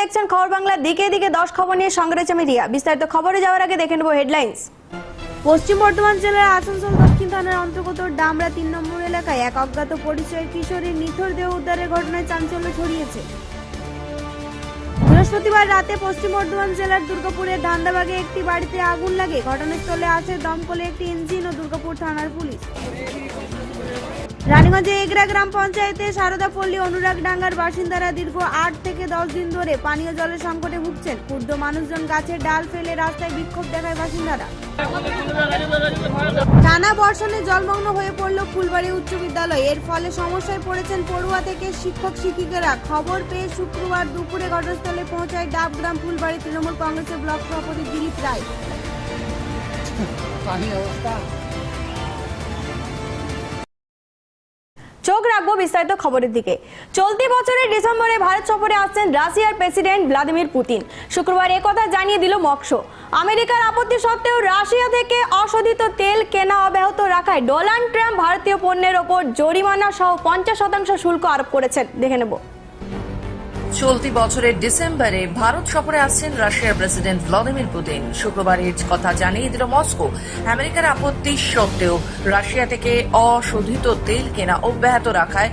দেখছেন খবর বাংলা। দিকে দিকে দশ খবর নিয়ে সঙ্গে রয়েছে আমি রিয়া বিস্তারিত খবরে যাওয়ার আগে দেখে নেব হেডলাইন্স। পশ্চিম বর্ধমান জেলার আসানসোল, দক্ষিণ থানার অন্তর্গত ডামরা তিন নম্বর এলাকায় এক অজ্ঞাত পরিচয় কিশোরীর নিথর দেহ উদ্ধারের ঘটনায় চাঞ্চল্য ছড়িয়েছে। বৃহস্পতিবার রাতে পশ্চিম বর্ধমান জেলার দুর্গাপুরের ধান্দাবাগে একটি বাড়িতে আগুন লাগে। ঘটনাস্থলে আছে দমকলে একটি ইঞ্জিন ও দুর্গাপুর থানার পুলিশ। রানীগঞ্জে এগরা গ্রাম পঞ্চায়েতে সারদাপল্লী অনুরাগ ডাঙ্গার বাসিন্দারা দীর্ঘ আট থেকে দশ দিন ধরে পানীয় জলের সংকটে ভুগছেন। ক্ষুদ্র মানুষজন গাছের ডাল ফেলে রাস্তায় বিক্ষোভ দেখায় বাসিন্দারা। টানা বর্ষণে জলমগ্ন হয়ে পড়ল ফুলবাড়ি উচ্চ বিদ্যালয়। এর ফলে সমস্যায় পড়েছেন পড়ুয়া থেকে শিক্ষক, শিক্ষিকারা। খবর পেয়ে শুক্রবার দুপুরে ঘটনাস্থলে পৌঁছায় ডাবগ্রাম ফুলবাড়ি তৃণমূল কংগ্রেসের ব্লক সভাপতি দিলীপ রায়। চোখ রাখব বিস্তারিত খবরের দিকে। চলতি বছরের ডিসেম্বরে ভারত সফরে আসছেন রাশিয়ার প্রেসিডেন্ট ভ্লাদিমির পুতিন। শুক্রবার কথা জানিয়ে দিল মক্সো। আমেরিকার আপত্তি সত্ত্বেও রাশিয়া থেকে অশোধিত তেল কেনা অব্যাহত রাখায় ডোনাল্ড ট্রাম্প ভারতীয় পণ্যের ওপর জরিমানা সহ পঞ্চাশ শতাংশ শুল্ক আরোপ করেছেন। দেখে নেব। চলতি বছরের ডিসেম্বরে ভারত সফরে আসছেন রাশিয়ার প্রেসিডেন্ট ভ্লাদিমির পুতিন। শুক্রবার এর কথা জানিয়ে দিল মস্কো। আমেরিকার আপত্তি সত্ত্বেও রাশিয়া থেকে অশোধিত তেল কেনা অব্যাহত রাখায়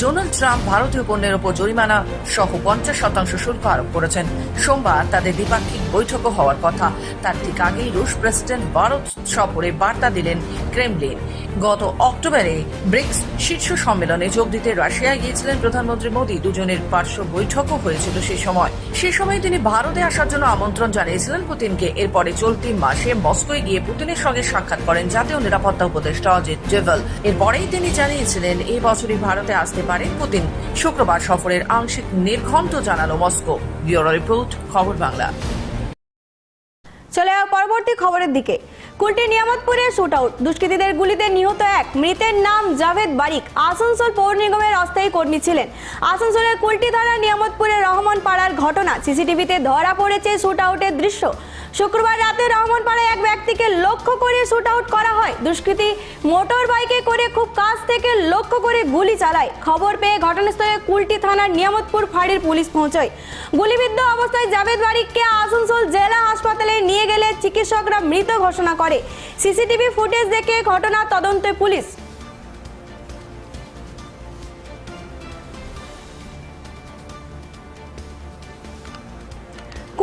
ডোনাল্ড ট্রাম্প ভারতীয় পণ্যের ওপর জরিমানা সহ পঞ্চাশ শতাংশ শুল্ক আরোপ করেছেন। সোমবার তাদের দ্বিপাক্ষিক বৈঠকও হওয়ার কথা। তার ঠিক আগেই রুশ প্রেসিডেন্ট ভারত সফরে বার্তা দিলেন ক্রেমলিন। গত অক্টোবরে ব্রিক্স শীর্ষ সম্মেলনে যোগ দিতে রাশিয়ায় গিয়েছিলেন প্রধানমন্ত্রী মোদী। দুজনের পার্শ্ব বৈঠকও হয়েছিল সে সময়। সে সময় তিনি ভারতে আসার জন্য আমন্ত্রণ জানিয়েছিলেন পুতিনকে। এরপরে চলতি মাসে মস্কোয় গিয়ে পুতিনের সঙ্গে সাক্ষাৎ করেন জাতীয় নিরাপত্তা উপদেষ্টা অজিত ডোভাল। এরপরেই তিনি জানিয়েছিলেন এই বছরই ভারতে আসতে পারেন পুতিন। শুক্রবার সফরের আংশিক নির্ঘণ্ট জানালো মস্কো। ব্যুরো রিপোর্ট, খবর বাংলা। চলে যাও পরবর্তী খবরের দিকে। কুলটি নিয়ামতপুরে শুট আউট দুষ্কৃতীদের গুলিতে নিহত এক। মৃতের নাম জাভেদ বারিক। আসানসোল পৌর নিগমের অস্থায়ী কর্মী ছিলেন। আসানসোলের কুলটি থানার নিয়ামতপুরে রহমান পাড়ার ঘটনা। সিসিটিভিতে ধরা পড়েছে শুট আউটের দৃশ্য। শুক্রবার রাতে রহমান পাড়ায় এক ব্যক্তিকে লক্ষ্য করে শুট আউট করা হয়। দুষ্কৃতী মোটর বাইকে করে খুব কাছ থেকে লক্ষ্য করে গুলি চালায়। খবর পেয়ে ঘটনাস্থলে কুলটি থানার নিয়ামতপুর ফাঁড়ির পুলিশ পৌঁছয়। গুলিবিদ্ধ অবস্থায় জাভেদ বারিককে আসানসোল জেলা হাসপাতালে নিয়ে গেলে চিকিৎসকরা মৃত ঘোষণা করে। সিসিটিভি ফুটেজ দেখে ঘটনা তদন্তে পুলিশ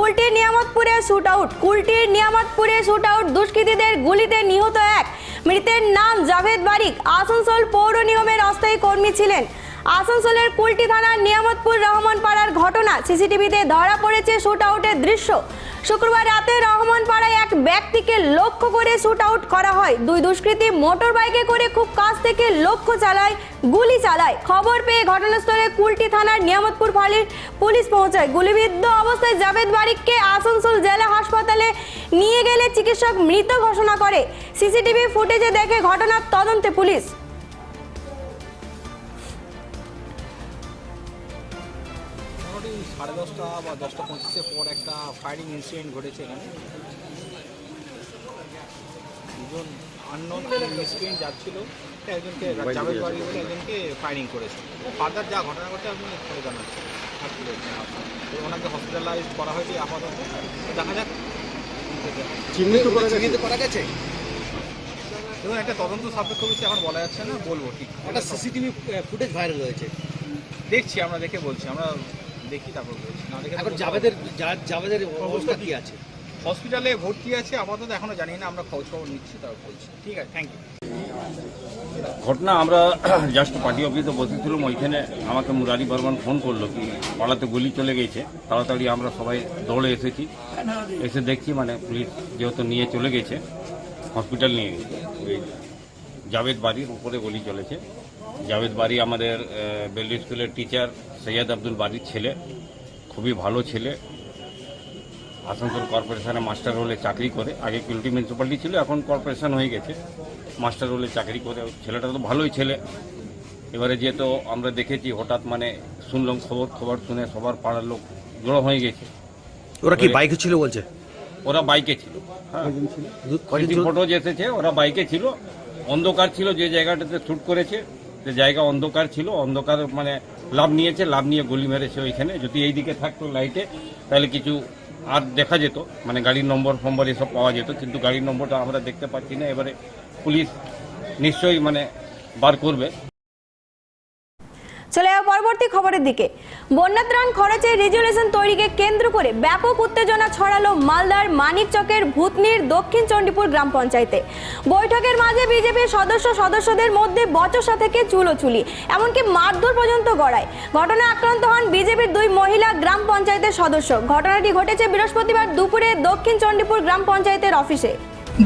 কুলটির নিয়ামতপুরে শুট আউট কুলটির নিয়ামতপুরে শুট আউট দুষ্কৃতীদের গুলিতে নিহত এক। মৃতের নাম জাভেদ বারিক। আসানসোল পৌর নিগমের অস্থায়ী কর্মী ছিলেন। আসানসোলের কুলটি থানার নিয়ামতপুর রহমান পাড়ার ঘটনা সিসিটিভিতে ধরা পড়েছে শুট আউটের দৃশ্য। শুক্রবার রাতে রহমান পাড়ায় এক ব্যক্তিকে লক্ষ্য করে শুট আউট করা হয়। দুই দুষ্কৃতী মোটর বাইকে করে খুব কাছ থেকে লক্ষ্য চালায়, গুলি চালায়। খবর পেয়ে ঘটনাস্থলে কুলটি থানার নিয়ামতপুর ফাঁড়ির পুলিশ পৌঁছায়। গুলিবিদ্ধ অবস্থায় জাভেদ বারিককে আসানসোল জেলা হাসপাতালে নিয়ে গেলে চিকিৎসক মৃত ঘোষণা করে। সিসিটিভি ফুটেজে দেখে ঘটনার তদন্তে পুলিশ। দশটা বা দশটা পঁচিশের পর একটা ফায়ারিং ইনসিডেন্ট ঘটেছে এখানে। দুজন আননোন মিসক্রিয়েন্ট যাচ্ছিল। একজনকে জাভেদ বাড়ি বলে একজনকে ফায়ারিং করেছে। ফার্দার যা ঘটনা ঘটে আপনি পরে জানাচ্ছি? তো ওনাকে হসপিটালাইজ করা হয়েছে আপাতত। দেখা যাক। চিহ্নিত করা গেছে? চিহ্নিত করা গেছে। দেখুন একটা তদন্ত সাপেক্ষ বিষয় এখন বলা যাচ্ছে না বলব ঠিক। একটা সিসিটিভি ফুটেজ ভাইরাল হয়েছে। দেখছি আমরা দেখে বলছি। আমরা দেখি তারপর বলছি। এখন জাভেদের জাভেদের অবস্থা কি আছে? হসপিটালে ভর্তি আছে আপাতত এখনও জানি না আমরা খোঁজ খবর নিচ্ছি তারপর বলছি। ঠিক আছে থ্যাংক ইউ ঘটনা আমরা জাস্ট পার্টি অফিসে বসেছিলাম ওইখানে আমাকে মুরারি বর্মন ফোন করল কি পাড়াতে গুলি চলে গেছে। তাড়াতাড়ি আমরা সবাই দৌড়ে এসেছি। এসে দেখছি মানে পুলিশ যেহেতু নিয়ে চলে গেছে হসপিটাল নিয়ে গেছে। ওই জাভেদ বাড়ির উপরে গুলি চলেছে। জাভেদ বাড়ি আমাদের বেল্লি স্কুলের টিচার সৈয়দ আব্দুল বাড়ির ছেলে। খুবই ভালো ছেলে। আসানসোল কর্পোরেশনে মাস্টার রোলে চাকরি করে। আগে কুলটি মিউনিসিপ্যালিটি ছিল এখন কর্পোরেশন হয়ে গেছে। মাস্টার রোলে চাকরি করে। ছেলেটা তো ভালোই ছেলে। এবারে যেহেতু আমরা দেখেছি হঠাৎ মানে শুনলাম খবর খবর শুনে সবার পাড়ার লোক জড়ো হয়ে গেছে। ওরা কি বাইকে ছিল বলছে? ওরা বাইকে ছিল। হ্যাঁ? ফটো এসেছে ওরা বাইকে ছিল। অন্ধকার ছিল যে জায়গাটাতে শ্যুট করেছে। যে জায়গা অন্ধকার ছিল, অন্ধকার মানে লাভ নিয়েছে, লাভ নিয়ে গুলি মেরেছে ওইখানে। যদি এইদিকে থাকতো লাইটে, তাহলে কিছু আর দেখা যেত মানে গাড়ির নম্বর ফম্বর এসব পাওয়া যেত, কিন্তু গাড়ির নম্বরটা আমরা দেখতে পাচ্ছি না। এবারে পুলিশ নিশ্চয়ই মানে বার করবে। চলে যাও পরবর্তী খবরের দিকে। বন্যা ত্রাণ খরচের রেজুলেশন তৈরিকে কেন্দ্র করে ব্যাপক উত্তেজনা ছড়ালো মালদার মানিকচকের ভূতনির দক্ষিণ চণ্ডীপুর গ্রাম পঞ্চায়েতে। বৈঠকের মাঝে বিজেপির সদস্য সদস্যদের মধ্যে বচসা থেকে চুলোচুলি, এমনকি মারধর পর্যন্ত গড়ায়। ঘটনায় আক্রান্ত হন বিজেপির দুই মহিলা গ্রাম পঞ্চায়েতের সদস্য। ঘটনাটি ঘটেছে বৃহস্পতিবার দুপুরে দক্ষিণ চণ্ডীপুর গ্রাম পঞ্চায়েতের অফিসে।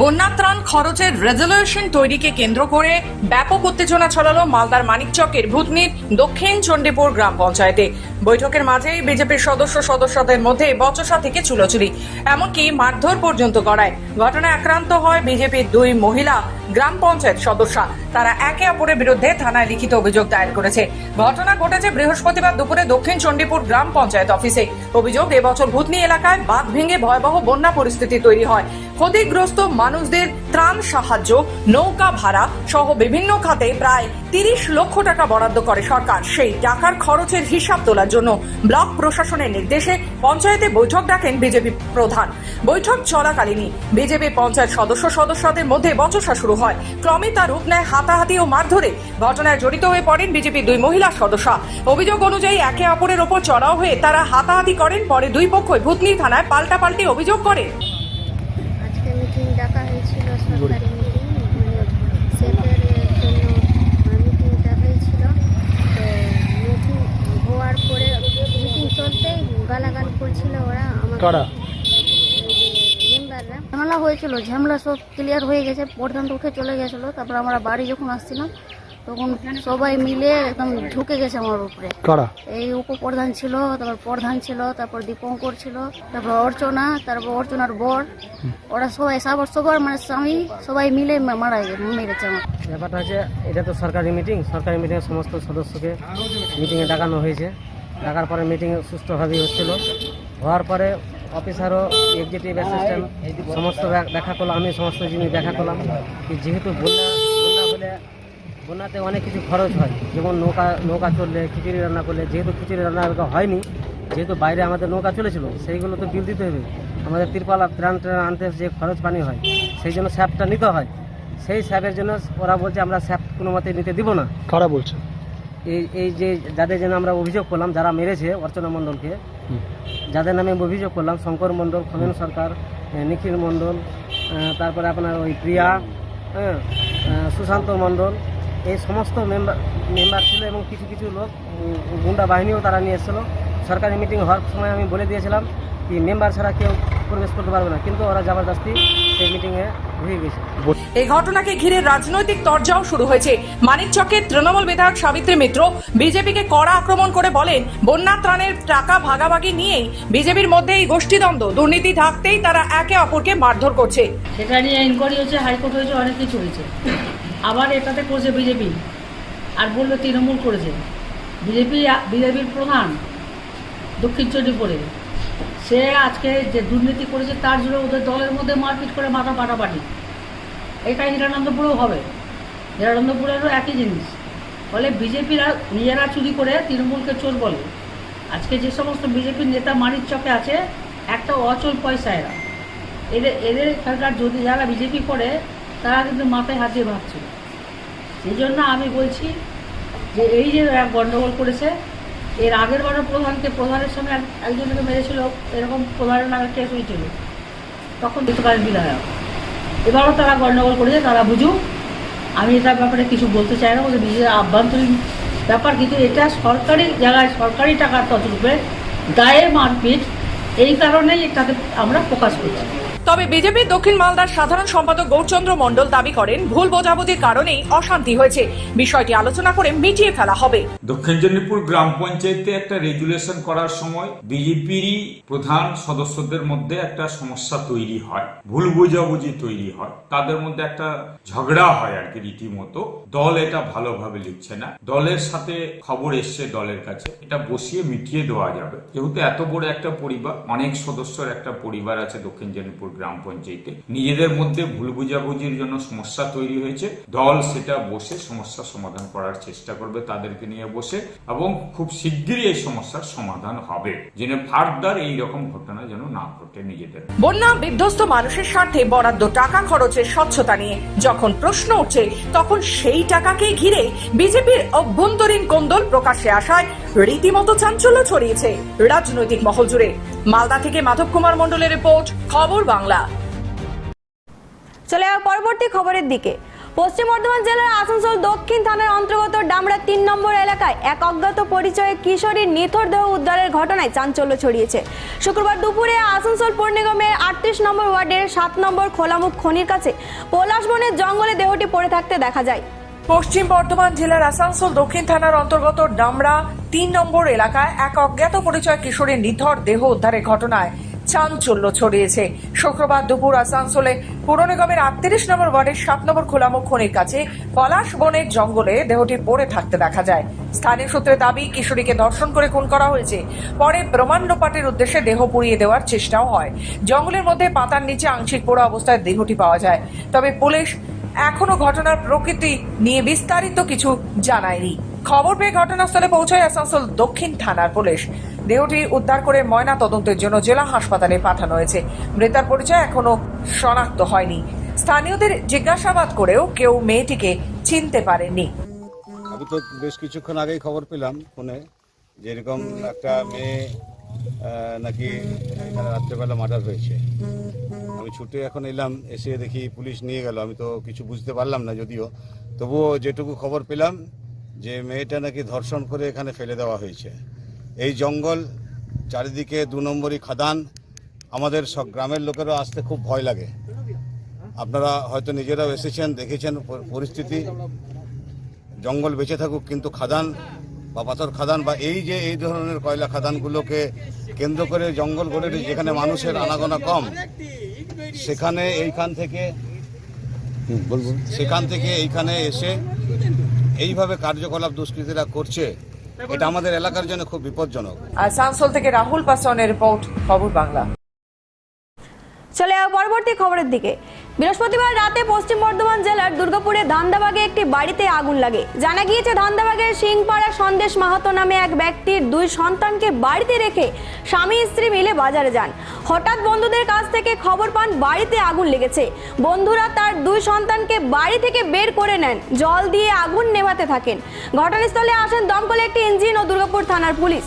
বন্যা ত্রাণ খরচের রেজলিউশন তৈরিকে কেন্দ্র করে ব্যাপক উত্তেজনা ছড়ালো মালদার মানিকচকের ভুতনির দক্ষিণ চণ্ডীপুর গ্রাম পঞ্চায়েতে। বৈঠকের মাঝেই বিজেপির সদস্য সদস্যদের মধ্যে বচসা থেকে চুলোচুরি এমনকি মারধর পর্যন্ত করায় ঘটনায় আক্রান্ত হয় বিজেপির দুই মহিলা। গ্রাম পঞ্চায়েত সদস্যা। তারা একে অপরের বিরুদ্ধে থানায় লিখিত অভিযোগ দায়ের করেছে। ঘটনা ঘটেছে বৃহস্পতিবার দুপুরে দক্ষিণ চণ্ডীপুর গ্রাম পঞ্চায়েত অফিসে। অভিযোগ, এবছর ভূতনি এলাকায় বাঁধ ভেঙে ভয়াবহ বন্যা পরিস্থিতি তৈরি হয়। ক্ষতিগ্রস্ত মানুষদের ত্রাণ সাহায্য, নৌকা ভাড়া সহ বিভিন্ন খাতে প্রায় তিরিশ লক্ষ টাকা বরাদ্দ করে সরকার। সেই টাকার খরচের হিসাব তোলার জন্য ব্লক প্রশাসনের নির্দেশে পঞ্চায়েতে বৈঠক ডাকেন বিজেপি প্রধান। বৈঠক চলাকালীনই বিজেপি পঞ্চায়েত সদস্য সদস্যদের মধ্যে বচসা শুরু হয়। ক্রমে তার রূপ নেয় হাতাহাতি ও মারধরে। ঘটনায় জড়িত হয়ে পড়েন বিজেপির দুই মহিলা সদস্য। অভিযোগ অনুযায়ী একে অপরের ওপর চড়াও হয়ে তারা হাতাহাতি করেন পরে দুই পক্ষই ভূতনি থানায় পাল্টাপাল্টি অভিযোগ করে। আজকে মিটিং ডাকা হয়েছিল সরকারি মিটিং সেটের হয়েছিল। মিটিং হওয়ার পরে মিটিং চলতেই গালাগাল করছিল ওরা আমার হয়েছিল ঝামেলা সব ক্লিয়ার হয়ে গেছে প্রধান তো উঠে চলে গেছিল তারপর আমরা বাড়ি যখন আসছিলাম তখন সবাই মিলে একদম ঢুকে গেছে আমার উপরে। কারা? এই উপপ্রধান ছিল তারপর প্রধান ছিল তারপর দীপঙ্কর ছিল তারপর অর্চনা তারপর অর্চনার বর। ওরা সবাই সবার সবার মানে স্বামী সবাই মিলে মারা গেছে মেরেছে আমার। ব্যাপারটা হচ্ছে এটা তো সরকারি মিটিং সরকারি মিটিংয়ে সমস্ত সদস্যকে মিটিংয়ে ডাকানো হয়েছে। ডাকার পরে মিটিং সুষ্ঠুভাবেই হচ্ছিল। হওয়ার পরে অফিসারও এক্সিকিউটিভ অ্যাসিস্ট্যান্ট সমস্ত দেখা করলাম, আমি সমস্ত জিনিস দেখা করলাম। যেহেতু বন্যা বন্যা হলে বন্যাতে অনেক কিছু খরচ হয়। যেমন নৌকা নৌকা চললে খিচুড়ি রান্না করলে, যেহেতু খিচুড়ি রান্না হয়নি, যেহেতু বাইরে আমাদের নৌকা চলেছিল, সেইগুলো তো বিল দিতে হবে। আমাদের তিরপালা ত্রাণ ট্রাণ আনতে যে খরচ পানি হয়, সেই জন্য স্যাপটা নিতে হয়। সেই স্যাপের জন্য ওরা বলছে, আমরা স্যাপ কোনো মতে নিতে দিব না। কারা বলছে? এই এই যে যাদের জন্য আমরা অভিযোগ করলাম যারা মেরেছে অর্চনা মণ্ডলকে যাদের নামে অভিযোগ করলাম শঙ্কর মণ্ডল খমেন সরকার নিখিল মণ্ডল তারপরে আপনার ওই প্রিয়া হ্যাঁ সুশান্ত মণ্ডল এই সমস্ত মেম্বার মেম্বার ছিল এবং কিছু কিছু লোক গুন্ডা বাহিনীও তারা নিয়ে এসেছিল। সরকারি মিটিং হওয়ার সময় আমি বলে দিয়েছিলাম কি মেম্বার ছাড়া কেউ প্রবেশ করতে পারবে না। কিন্তু ওরা জবরদস্তি সেই মিটিংয়ে ঢুকে গেছে। এই ঘটনাকে ঘিরে রাজনৈতিক তরজাও শুরু হয়েছে। মানিকচকের তৃণমূল বিধায়ক সাবিত্রী মিত্র বিজেপিকে কড়া আক্রমণ করে বলেন বন্যা ত্রাণের টাকা ভাগাভাগি নিয়েই বিজেপির মধ্যে এই গোষ্ঠীদ্বন্দ্ব দুর্নীতি ঢাকতেই তারা একে অপরকে মারধর করছে। সেটা নিয়ে ইনকোয়ারি হয়েছে হাইকোর্ট হয়েছে অনেক কিছু হয়েছে। আবার এটাতে করছে বিজেপি। আর বলল তৃণমূল করেছে। বিজেপি বিজেপির প্রধান দক্ষিণ চণ্ডীপুরে সে আজকে যে দুর্নীতি করেছে তার জন্য ওদের দলের মধ্যে মারপিট করে মাথা পাটাপাটি। এটা হিরানন্দপুরেও হবে। হিরানন্দপুরেরও একই জিনিস। ফলে বিজেপিরা নিজেরা চুরি করে তৃণমূলকে চোর বলে। আজকে যে সমস্ত বিজেপির নেতা মানিক চকে আছে, একটা অচল পয়সা এরা এদের এদের সরকার যদি যারা বিজেপি করে, তারা কিন্তু মাথায় হাত ভাবছে। সেই জন্য আমি বলছি যে এই যে গণ্ডগোল করেছে এর আগের বারও প্রধানকে, প্রধানের সঙ্গে একজনকে মেরেছিল, এরকম প্রধানের নামে কেস হয়েছিল তখন দিতে পারেন বিধায়ক। এবারও তারা গণ্ডগোল করেছে, তারা বুঝুক। আমি এটার ব্যাপারে কিছু বলতে চাই না ওদের নিজের আভ্যন্তরীণ ব্যাপার, কিন্তু এটা সরকারি জায়গায় সরকারি টাকার ততরূপে দায়ে মারপিট এই কারণেই তাদের আমরা প্রকাশ করছি। তবে বিজেপির দক্ষিণ মালদার সাধারণ সম্পাদক গৌরচন্দ্র মণ্ডল দাবি করেন ভুল বোঝাবুঝির কারণেই অশান্তি হয়েছে। বিষয়টি আলোচনা করে মিটিয়ে ফেলা হবে। দক্ষিণ জন্ডিপুর গ্রাম পঞ্চায়েতে একটা রেগুলেশন করার সময় বিজেপিরই প্রধান সদস্যদের মধ্যে একটা সমস্যা তৈরি হয় ভুল বোঝাবুঝি তৈরি হয়। তাদের মধ্যে একটা ঝগড়া হয় আর কি রীতিমতো। দল এটা ভালোভাবে লিখছে না। দলের সাথে খবর এসছে দলের কাছে। এটা বসিয়ে মিটিয়ে দেওয়া যাবে। যেহেতু এত বড় একটা পরিবার অনেক সদস্যর একটা পরিবার আছে দক্ষিণ জেনপুর গ্রাম পঞ্চায়েতে। নিজেদের মধ্যে ভুল বুঝাবুঝির জন্য সমস্যা তৈরি হয়েছে। দল সেটা বসে সমস্যা সমাধান করার চেষ্টা করবে তাদেরকে নিয়ে বসে এবং খুব শিগগিরই এই সমস্যার সমাধান হবে। যেন ফার্দার এই রকম ঘটনা যেন না ঘটে নিজেদের। বন্যা বিধ্বস্ত মানুষের স্বার্থে বরাদ্দ টাকা খরচের স্বচ্ছতা নিয়ে যখন প্রশ্ন উঠছে, তখন সেই টাকাকে ঘিরে বিজেপির অভ্যন্তরীণ কোন্দল প্রকাশ্যে আসায় রীতিমতো চাঞ্চল্য ছড়িয়েছে রাজনৈতিক মহল জুড়ে। মালদা থেকে মাধব কুমার মণ্ডলের রিপোর্ট খবর বাংলা। চলে যাওয়া পরবর্তী খবরের দিকে। পশ্চিম বর্ধমান জেলার আসানসোল দক্ষিণ থানার অন্তর্গত ডামরা তিন নম্বর এলাকায় এক অজ্ঞাত পরিচয়ে কিশোরীর নিথর দেহ উদ্ধারের ঘটনায় চাঞ্চল্য ছড়িয়েছে। শুক্রবার দুপুরে আসানসোল পৌর নিগমের আটত্রিশ নম্বর ওয়ার্ডের সাত নম্বর খোলামুখ খনির কাছে পলাশ বনের জঙ্গলে দেহটি পড়ে থাকতে দেখা যায়। পশ্চিম বর্ধমান জেলার আসানসোল দক্ষিণ থানার অন্তর্গত ডামরা তিন নম্বর এলাকায় এক অজ্ঞাত পরিচয় কিশোরীর নিথর দেহ উদ্ধারের ঘটনায় চাঞ্চল্য ছড়িয়েছে। শুক্রবার দুপুর আসানসোলে পুর নিগমের আটত্রিশ নম্বর ওয়ার্ডের সাত নম্বর খোলামুখ খনির কাছে পলাশ বনের জঙ্গলে দেহটি পড়ে থাকতে দেখা যায়। স্থানীয় সূত্রে দাবি, কিশোরীকে ধর্ষণ করে খুন করা হয়েছে। পরে প্রমাণ উদ্দেশ্যে দেহ পুড়িয়ে দেওয়ার চেষ্টাও হয়। জঙ্গলের মধ্যে পাতার নিচে আংশিক পোড়া অবস্থায় দেহটি পাওয়া যায়। তবে পুলিশ এখনও ঘটনার প্রকৃতি নিয়ে বিস্তারিত কিছু জানায়নি। খবর পেয়ে ঘটনাস্থলে পৌঁছায় আসানসোল দক্ষিণ থানার পুলিশ। দেহটি উদ্ধার করে ময়না তদন্তের জন্য জেলা হাসপাতালে পাঠানো হয়েছে। মৃতার পরিচয় এখনও শনাক্ত হয়নি। স্থানীয়দের জিজ্ঞাসাবাদ করেও কেউ মেয়েটিকে চিনতে পারেননি। আমি তো বেশ কিছুক্ষণ আগেই খবর পেলাম ফোনে যে এরকম একটা মেয়ে নাকি রাত্রেবেলা মার্ডার হয়েছে। আমি ছুটে এখন এলাম, এসে দেখি পুলিশ নিয়ে গেল। আমি তো কিছু বুঝতে পারলাম না যদিও। তবুও যেটুকু খবর পেলাম যে মেয়েটা নাকি ধর্ষণ করে এখানে ফেলে দেওয়া হয়েছে। এই জঙ্গল চারিদিকে দু নম্বরই খাদান। আমাদের সব গ্রামের লোকেরও আসতে খুব ভয় লাগে। আপনারা হয়তো নিজেরাও এসেছেন দেখেছেন পরিস্থিতি। জঙ্গল বেঁচে থাকুক কিন্তু খাদান বা পাথর খাদান বা এই যে এই ধরনের কয়লা খাদানগুলোকে কেন্দ্র করে জঙ্গল গড়ে যেখানে মানুষের আনাগোনা কম সেখানে এইখান থেকে সেখান থেকে এইখানে এসে এইভাবে কার্যকলাপ দুষ্কৃতীরা করছে এটা আমাদের এলাকার জন্য খুব বিপজ্জনক। আসানসোল থেকে রাহুল পাসওয়ানের রিপোর্ট খবর বাংলা। চলে পরবর্তী খবরের দিকে। বৃহস্পতিবার রাতে পশ্চিম বর্ধমান জেলার দুর্গাপুরে ধান্দাবাগে একটি বাড়িতে আগুন লাগে। জানা গিয়েছে, ধান্দাবাগের সিংপাড়া সন্দেশ মাহাতো নামে এক ব্যক্তির দুই সন্তানকে বাড়িতে রেখে স্বামী স্ত্রী মিলে বাজারে যান। হঠাৎ বন্ধুদের কাছ থেকে খবর পান, বাড়িতে আগুন লেগেছে। বন্ধুরা তার দুই সন্তানকে বাড়ি থেকে বের করে নেন। জল দিয়ে আগুন নেভাতে থাকেন। ঘটনাস্থলে আসেন দমকলে একটি ইঞ্জিন ও দুর্গাপুর থানার পুলিশ।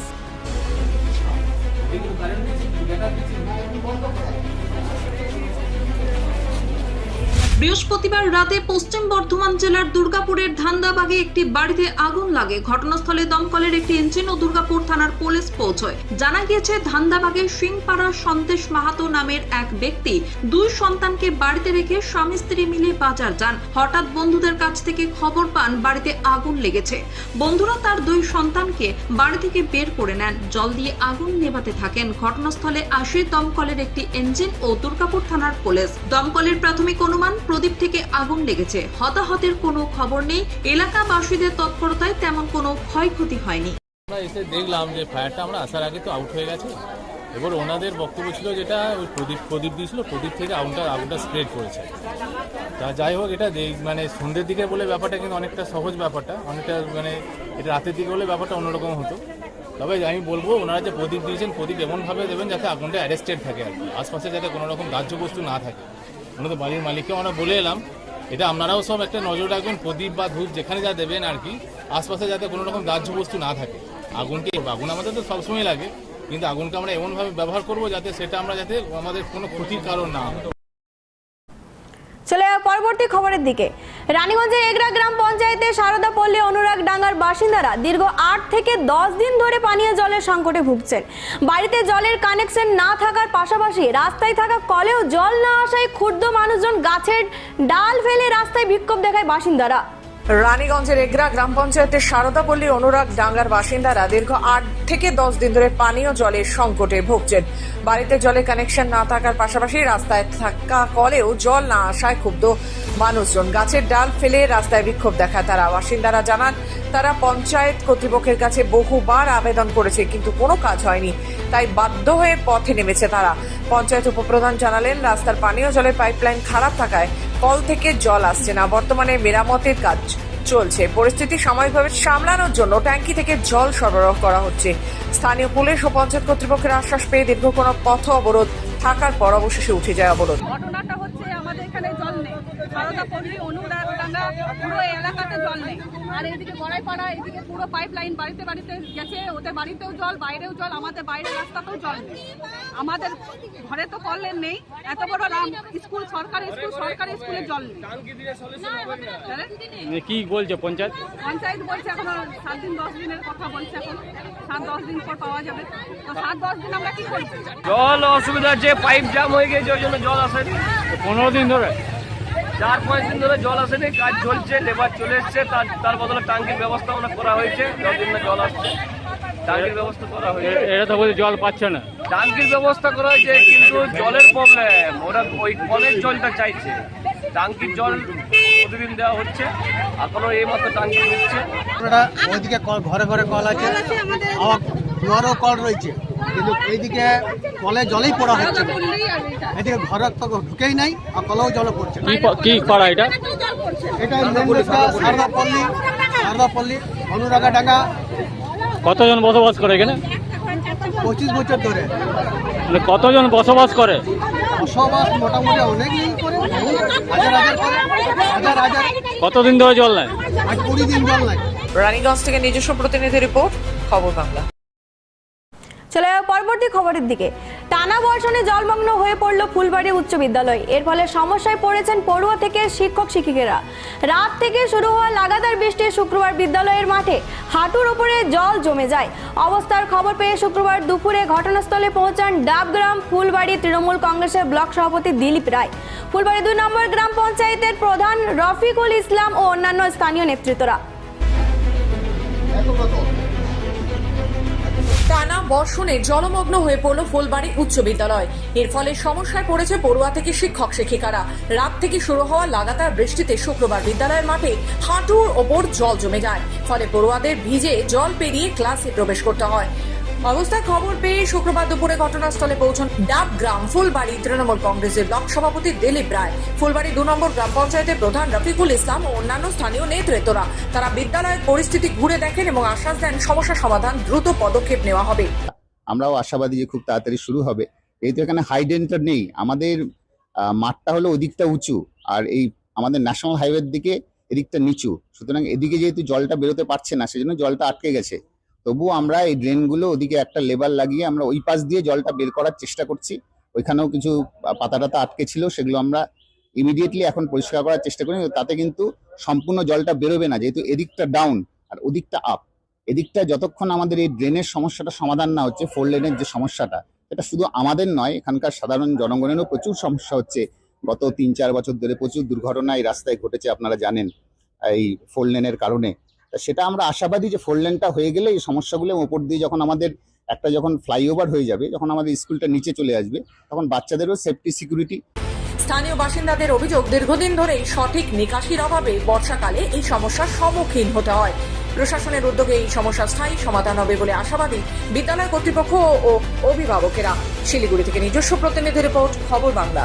বৃহস্পতিবার রাতে পশ্চিম বর্ধমান জেলার দুর্গাপুরের ধান্দাবাগে একটি বাড়িতে আগুন লাগে। ঘটনাস্থলে দমকলের একটি ইঞ্জিন ও দুর্গাপুর থানার পুলিশ পৌঁছয়। জানা গিয়েছে, ধান্দাবাগে সিংপাড়ার সন্দেশ মাহাতো নামের এক ব্যক্তি দুই সন্তানকে বাড়িতে রেখে স্বামী স্ত্রী মিলে বাজার যান। হঠাৎ বন্ধুদের কাছ থেকে খবর পান, বাড়িতে আগুন লেগেছে। বন্ধুরা তার দুই সন্তানকে বাড়ি থেকে বের করে নেন। জল দিয়ে আগুন নেভাতে থাকেন। ঘটনাস্থলে আসে দমকলের একটি ইঞ্জিন ও দুর্গাপুর থানার পুলিশ। দমকলের প্রাথমিক অনুমান প্রদীপ থেকে আগুন লেগেছে। হতাহতের কোনো খবর নেই। এলাকাবাসীদের তৎপরতায় তেমন কোনো ক্ষয়ক্ষতি হয়নি। আমরা এসে দেখলাম যে ফায়ারটা আমরা আসার আগে তো আউট হয়ে গেছে। এবার ওনাদের বক্তব্য ছিল যেটা ওই প্রদীপ প্রদীপ দিয়েছিল, প্রদীপ থেকে আগুনটা আগুনটা স্প্রেড করেছে। তা যাই হোক, এটা মানে সন্ধ্যের দিকে বলে ব্যাপারটা কিন্তু অনেকটা সহজ ব্যাপারটা। অনেকটা মানে এটা রাতের দিকে বলে ব্যাপারটা অন্যরকম হতো। তবে আমি বলব, ওনারা যে প্রদীপ দিয়েছেন, প্রদীপ এমনভাবে দেবেন যাতে আগুনটা অ্যারেস্টেড থাকে আর কি। আশপাশে যাতে কোনো রকম দাহ্য বস্তু না থাকে। ওনাদের বাড়ির মালিককে আমরা বলে এলাম। এটা আপনারাও সব একটা নজর রাখবেন, প্রদীপ বা ধূপ যেখানে যা দেবেন আর কি। আশপাশে যাতে কোনো রকম দাহ্য বস্তু না থাকে। আগুনকে, আগুন আমাদের তো সবসময় লাগে। কিন্তু আগুনকে আমরা এমনভাবে ব্যবহার করব যাতে সেটা আমরা যাতে আমাদের কোনো ক্ষতির কারণ না হয়। পরবর্তী খবরের দিকে। রানীগঞ্জের এগরা গ্রাম পঞ্চায়েতে সারদা পল্লী অনুরাগ ডাঙ্গার বাসিন্দারা দীর্ঘ আট থেকে দশ দিন ধরে পানীয় জলের সংকটে ভুগছেন। বাড়িতে জলের কানেকশন না থাকার পাশাপাশি রাস্তায় থাকা কলেও জল না আসায় ক্ষুদ্র মানুষজন গাছের ডাল ফেলে রাস্তায় বিক্ষোভ দেখায় বাসিন্দারা। রানীগঞ্জের এগরা গ্রাম পঞ্চায়েতের সারদাপল্লী অনুরাগ ডাঙ্গার বাসিন্দারা দীর্ঘ আট থেকে দশ দিন ধরে পানীয় জলের সংকটে ভুগছেন। বাড়িতে জলের কানেকশন না থাকার পাশাপাশি রাস্তায় থাকা কলেও জল না আসায় ক্ষুব্ধ মানুষজন। গাছের ডাল ফেলে রাস্তায় বিক্ষোভ দেখায় তারা। বাসিন্দারা জানান, তারা পঞ্চায়েত কর্তৃপক্ষের কাছে বহুবার আবেদন করেছে, কিন্তু কোনো কাজ হয়নি। তাই বাধ্য হয়ে পথে নেমেছে তারা। পঞ্চায়েত উপপ্রধান জানালেন, রাস্তার পানীয় জলের পাইপলাইন খারাপ থাকায় কল থেকে জল আসছে না। বর্তমানে মেরামতের কাজ চলছে। পরিস্থিতি সাময়িকভাবে সামলানোর জন্য ট্যাঙ্কি থেকে জল সরবরাহ করা হচ্ছে। স্থানীয় পুলিশ ও পঞ্চায়েত কর্তৃপক্ষের আশ্বাস পেয়ে দীর্ঘ কোনো পথ অবরোধ থাকার পর অবশেষে উঠে যায় অবরোধ। ঘটনাটা হচ্ছে আমাদের এখানে জল নেই সারদা পল্লী অনুরাগডাঙ্গা পুরো এলাকাতে জল নেই। আর এদিকে গড়াইপাড়া এদিকে পুরো পাইপ লাইন বাড়িতে বাড়িতে গেছে ওদের বাড়িতেও জল বাইরেও জল আমাদের বাইরের রাস্তাতেও জল নেই। আমাদের ঘরে তো কলের নেই এত বড় রাম স্কুল সরকারি স্কুল সরকারি স্কুলে জল নেই? কি বলছে পঞ্চায়েত? পঞ্চায়েত বলছে এখন সাত দিন দশ দিনের কথা বলছে এখন। সাত দশ দিন পর পাওয়া যাবে। তো সাত দশ দিন আমরা কি করছি জল অসুবিধা আছে পাইপ জাম হয়ে গেছে ওই জন্য জল আসেনি। পনেরো দিন ধরে। চার পাঁচ দিন ধরে জল আসেনি কাজ চলছে লেবার চলে এসছে তার তার বদলে টাঙ্কির ব্যবস্থা ওরা করা হয়েছে যতদিন না জল আসছে টাঙ্কির ব্যবস্থা করা হয়েছে। এটা তো বলছে জল পাচ্ছে না। টাঙ্কির ব্যবস্থা করা হয়েছে কিন্তু জলের প্রবলেম ওরা ওই কলের জলটা চাইছে। টাঙ্কির জল প্রতিদিন দেওয়া হচ্ছে এখনও এই মাত্র টাঙ্কি দিচ্ছে। ওইদিকে ঘরে ঘরে কল আছে? দুয়ারও কল রয়েছে। কিন্তু এইদিকে কলে জলেই পড়া হচ্ছে। এদিকে ঘরে তো ঢুকেই নাই আর কলেও জলে পড়ছে। কি করা এটা? এটা সারদাপল্লী সারদাপল্লী অনুরাগা ডাঙ্গা কতজন বসবাস করে এখানে? পঁচিশ বছর ধরে। মানে কতজন বসবাস করে? বসবাস মোটামুটি অনেকই করে হাজার হাজার করে হাজার হাজার। কতদিন ধরে জল নেয় আজ কুড়ি দিন জল নাই। রানীগঞ্জ থেকে নিজস্ব প্রতিনিধি রিপোর্ট খবর বাংলা। চলে যাব পরবর্তী খবরের দিকে। টানা বর্ষণে জলমগ্ন হয়ে পড়ল ফুলবাড়ি উচ্চ বিদ্যালয়। এর ফলে সমস্যায় পড়েছেন পড়ুয়া থেকে শিক্ষক, শিক্ষিকেরা। রাত থেকে শুরু হওয়া লাগাতার বৃষ্টি শুক্রবার বিদ্যালয়ের মাঠে। হাঁটুর উপরে জল জমে যায়। অবস্থার খবর পেয়ে শুক্রবার দুপুরে ঘটনাস্থলে পৌঁছান ডাবগ্রাম ফুলবাড়ি তৃণমূল কংগ্রেসের ব্লক সভাপতি দিলীপ রায়। ফুলবাড়ি দুই নম্বর গ্রাম পঞ্চায়েতের প্রধান রফিকুল ইসলাম ও অন্যান্য স্থানীয় নেতৃত্বরা। টানা বর্ষণে জলমগ্ন হয়ে পড়ল ফুলবাড়ি উচ্চ বিদ্যালয়। এর ফলে সমস্যায় পড়েছে পড়ুয়া থেকে শিক্ষক শিক্ষিকারা। রাত থেকে শুরু হওয়া লাগাতার বৃষ্টিতে শুক্রবার বিদ্যালয়ের মাঠে হাঁটুর ওপর জল জমে যায়। ফলে পড়ুয়াদের ভিজে জল পেরিয়ে ক্লাসে প্রবেশ করতে হয়। অবস্থার খবর পেয়ে শুক্রবার দুপুরে ঘটনাস্থলে পৌঁছন ডাব গ্রাম ফুলবাড়ি তৃণমূল কংগ্রেসের ব্লক সভাপতি দিলীপ রায়। ফুলবাড়ি দু নম্বর গ্রাম পঞ্চায়েতের প্রধান রফিকুল ইসলাম ও অন্যান্য স্থানীয় নেতৃত্বরা তারা বিদ্যালয়ের পরিস্থিতি ঘুরে দেখেন এবং আশ্বাস দেন সমস্যা সমাধান দ্রুত পদক্ষেপ নেওয়া হবে। আমরাও আশাবাদী যে খুব তাড়াতাড়ি শুরু হবে। যেহেতু এখানে হাইডেন্টার নেই, আমাদের মাঠটা হলো ওদিকটা উঁচু আর এই আমাদের ন্যাশনাল হাইওয়ের দিকে এদিকটা নিচু। সুতরাং এদিকে যেহেতু জলটা বেরোতে পারছে না, সেজন্য জলটা আটকে গেছে। তবুও আমরা এই ড্রেনগুলো ওদিকে একটা লেবার লাগিয়ে আমরা ওই পাশ দিয়ে জলটা বের করার চেষ্টা করছি। ওইখানেও কিছু পাতা টাতা আটকে ছিল, সেগুলো আমরা ইমিডিয়েটলি এখন পরিষ্কার করার চেষ্টা করি। তাতে কিন্তু সম্পূর্ণ জলটা বেরোবে না, যেহেতু এদিকটা ডাউন আর ওদিকটা আপ এদিকটা যতক্ষণ আমাদের এই ড্রেনের সমস্যাটা সমাধান না হচ্ছে ফোর লেনের যে সমস্যাটা এটা শুধু আমাদের নয়, এখানকার সাধারণ জনগণেরও প্রচুর সমস্যা হচ্ছে। গত তিন চার বছর ধরে প্রচুর দুর্ঘটনা এই রাস্তায় ঘটেছে, আপনারা জানেন এই ফোর লেনের কারণে। সেটা আমরা আশাবাদী যে ফোর লেনটা হয়ে গেলে এই সমস্যাগুলো ওপর দিয়ে যখন আমাদের একটা যখন ফ্লাইওভার হয়ে যাবে, যখন আমাদের স্কুলটা নিচে চলে আসবে, তখন বাচ্চাদেরও সেফটি সিকিউরিটি স্থানীয় বাসিন্দাদের অভিযোগ, দীর্ঘদিন ধরেই সঠিক নিকাশির অভাবে বর্ষাকালে এই সমস্যার সম্মুখীন হতে হয়। প্রশাসনের উদ্যোগে এই সমস্যা স্থায়ী সমাধান হবে বলে আশাবাদী বিদ্যালয় কর্তৃপক্ষ ও অভিভাবকেরা। শিলিগুড়ি থেকে নিজস্ব প্রতিনিধি রিপোর্ট, খবর বাংলা।